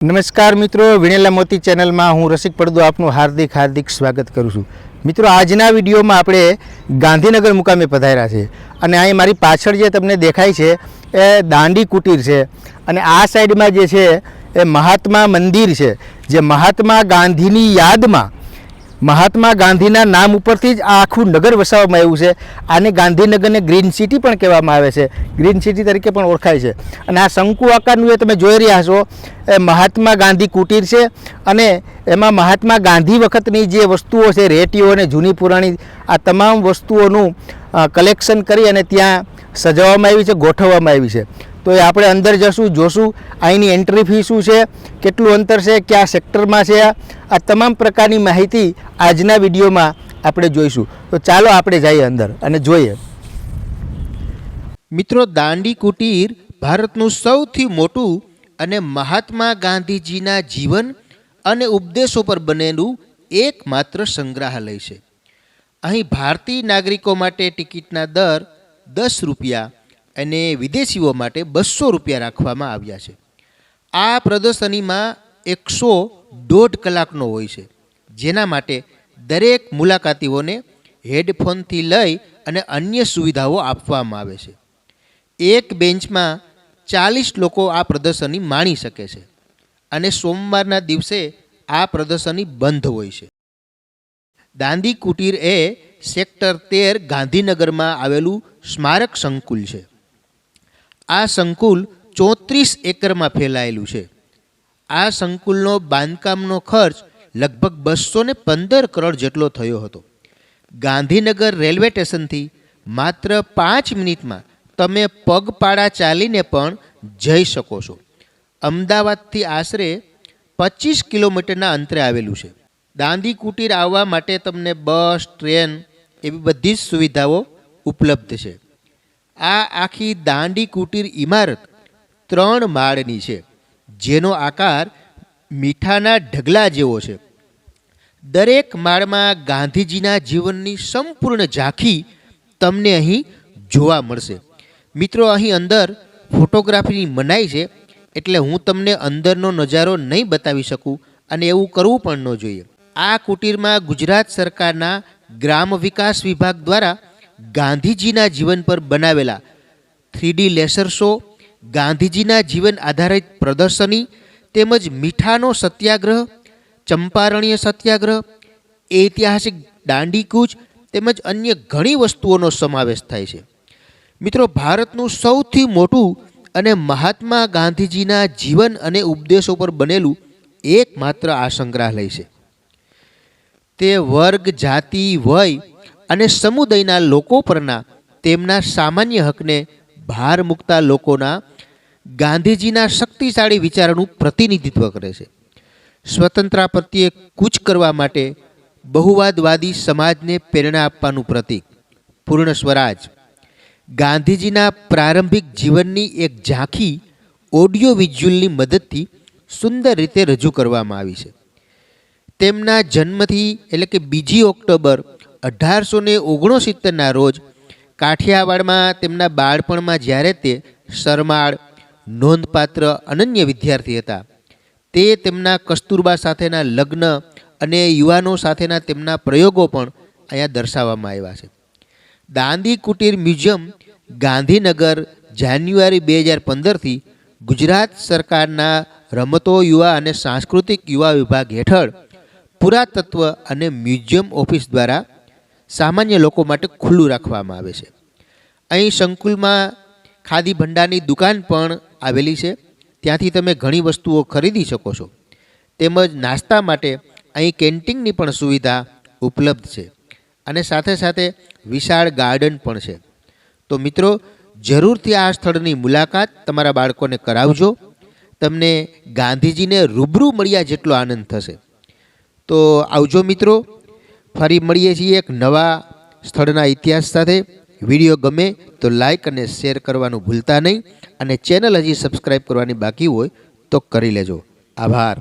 નમસ્કાર મિત્રો, વિણેલા મોતી ચેનલમાં હું રસિક પડદો આપનું હાર્દિક હાર્દિક સ્વાગત કરું છું. મિત્રો, આજના વિડીયોમાં આપણે ગાંધીનગર મુકામે પધાર્યા છે અને અહીં મારી પાછળ જે તમને દેખાય છે, એ દાંડી કુટીર છે અને આ સાઈડમાં જે છે, એ મહાત્મા મંદિર છે, જે મહાત્મા ગાંધીની યાદમાં મહાત્મા ગાંધીના નામ ઉપરથી જ આ આખું નગર વસાવવામાં આવ્યું છે. આને ગાંધીનગરને ગ્રીન સિટી પણ કહેવામાં આવે છે. ગ્રીન સિટી તરીકે પણ ઓળખાય છે. અને આ શંકુ આકારનું એ તમે જોઈ રહ્યા છો એ મહાત્મા ગાંધી કુટીર છે અને એમાં મહાત્મા ગાંધી વખતની જે વસ્તુઓ છે રેટીઓ અને જૂની પુરાણી, આ તમામ વસ્તુઓનું કલેક્શન કરી અને ત્યાં સજાવવામાં આવી છે, ગોઠવવામાં આવી છે. તો એ આપણે અંદર જશું, જોશું, અહીંની એન્ટ્રી ફી શું છે, કેટલું અંતર છે, કયા સેક્ટરમાં છે આ તમામ પ્રકારની માહિતી આજના વિડીયોમાં આપણે જોઈશું. તો ચાલો આપણે જઈએ અંદર અને જોઈએ. મિત્રો, દાંડી કુટીર ભારતનું સૌથી મોટું અને મહાત્મા ગાંધીજીના જીવન અને ઉપદેશો પર બનેલું એકમાત્ર સંગ્રહાલય છે. અહીં ભારતીય નાગરિકો માટે ટિકિટના દર દસ રૂપિયા અને વિદેશીઓ માટે બસો રૂપિયા રાખવામાં આવ્યા છે. આ પ્રદર્શનીમાં એકસો દોઢ કલાકનો હોય છે, જેના માટે દરેક મુલાકાતીઓને હેડફોનથી લઈ અને અન્ય સુવિધાઓ આપવામાં આવે છે. એક બેન્ચમાં ચાલીસ લોકો આ પ્રદર્શની માણી શકે છે અને સોમવારના દિવસે આ પ્રદર્શની બંધ હોય છે. દાંડી કુટીર એ સેક્ટર તેર ગાંધીનગરમાં આવેલું સ્મારક સંકુલ છે. આ સંકુલ ચોત્રીસ એકરમાં ફેલાયેલું છે. આ સંકુલનો બાંધકામનો ખર્ચ લગભગ બસો ને પંદર કરોડ જેટલો થયો હતો. ગાંધીનગર રેલવે સ્ટેશનથી માત્ર પાંચ મિનિટમાં તમે પગપાળા ચાલીને પણ જઈ શકો છો. અમદાવાદથી આશરે પચીસ કિલોમીટરના અંતરે આવેલું છે. દાંડી કુટીર આવવા માટે તમને બસ, ટ્રેન એવી બધી જ સુવિધાઓ ઉપલબ્ધ છે. આ આખી દાંડી કુટીર ઇમારત ત્રણ માળની છે, જેનો આકાર મીઠાના ઢગલા જેવો છે. દરેક માળમાં ગાંધીજીના જીવનની સંપૂર્ણ ઝાંખી તમને અહીં જોવા મળશે. મિત્રો, અહીં અંદર ફોટોગ્રાફીની મનાઈ છે, એટલે હું તમને અંદરનો નજારો નહીં બતાવી શકું અને એવું કરવું પણ ન જોઈએ. આ કુટીરમાં ગુજરાત સરકારના ગ્રામ વિકાસ વિભાગ દ્વારા ગાંધીજીના જીવન પર બનાવેલા થ્રીડી લેસર શો, ગાંધીજીના જીવન આધારિત પ્રદર્શની તેમજ મીઠાનો સત્યાગ્રહ, ચંપારણીય સત્યાગ્રહ, ઐતિહાસિક દાંડી કૂચ તેમજ અન્ય ઘણી વસ્તુઓનો સમાવેશ થાય છે. મિત્રો, ભારતનું સૌથી મોટું અને મહાત્મા ગાંધીજીના જીવન અને ઉપદેશો પર બનેલું એકમાત્ર આ સંગ્રહાલય છે. તે વર્ગ, જાતિ, વય અને સમુદાયના લોકો પરના તેમના સામાન્ય હકને ભાર મૂકતા લોકોના ગાંધીજીના શક્તિશાળી વિચારોનું પ્રતિનિધિત્વ કરે છે. સ્વતંત્રતા પ્રત્યે કૂચ કરવા માટે બહુવાદવાદી સમાજને પ્રેરણા આપવાનું પ્રતીક, પૂર્ણ સ્વરાજ. ગાંધીજીના પ્રારંભિક જીવનની એક ઝાંખી ઓડિયો વિઝ્યુઅલની મદદથી સુંદર રીતે રજૂ કરવામાં આવી છે. તેમના જન્મથી એટલે કે બીજી ઓક્ટોબર અઢારસો ને ઓગણસિત્તેરના રોજ કાઠિયાવાડમાં તેમના બાળપણમાં જ્યારે તે શરમાળ, નોંધપાત્ર, અનન્ય વિદ્યાર્થી હતા. તે તેમના કસ્તુરબા સાથેના લગ્ન અને યુવાનો સાથેના તેમના પ્રયોગો પણ અહીંયા દર્શાવવામાં આવ્યા છે. દાંદી કુટીર મ્યુઝિયમ ગાંધીનગર જાન્યુઆરી બે હજાર પંદરથી ગુજરાત સરકારના રમતો, યુવા અને સાંસ્કૃતિક યુવા વિભાગ હેઠળ પુરાતત્વ અને મ્યુઝિયમ ઓફિસ દ્વારા સામાન્ય લોકો માટે ખુલ્લું રાખવામાં આવે છે. અહીં સંકુલમાં ખાદી ભંડારની દુકાન પણ આવેલી છે. ત્યાંથી તમે ઘણી વસ્તુઓ ખરીદી શકો છો. તેમજ નાસ્તા માટે અહીં કેન્ટીનની પણ સુવિધા ઉપલબ્ધ છે. અને સાથે સાથે વિશાળ ગાર્ડન પણ છે. તો મિત્રો, જરૂરથી આ સ્થળની મુલાકાત તમારા બાળકોને કરાવજો. તમને ગાંધીજીને રૂબરૂ મળ્યા જેટલો આનંદ થશે. તો આવજો મિત્રો, ફરી મળીએ છીએ એક નવા સ્થળના ઇતિહાસ સાથે. વીડિયો ગમે તો લાઈક અને શેર કરવાનું ભૂલતા નહીં અને ચેનલ હજી સબસ્ક્રાઈબ કરવાની બાકી હોય તો કરી લેજો. આભાર.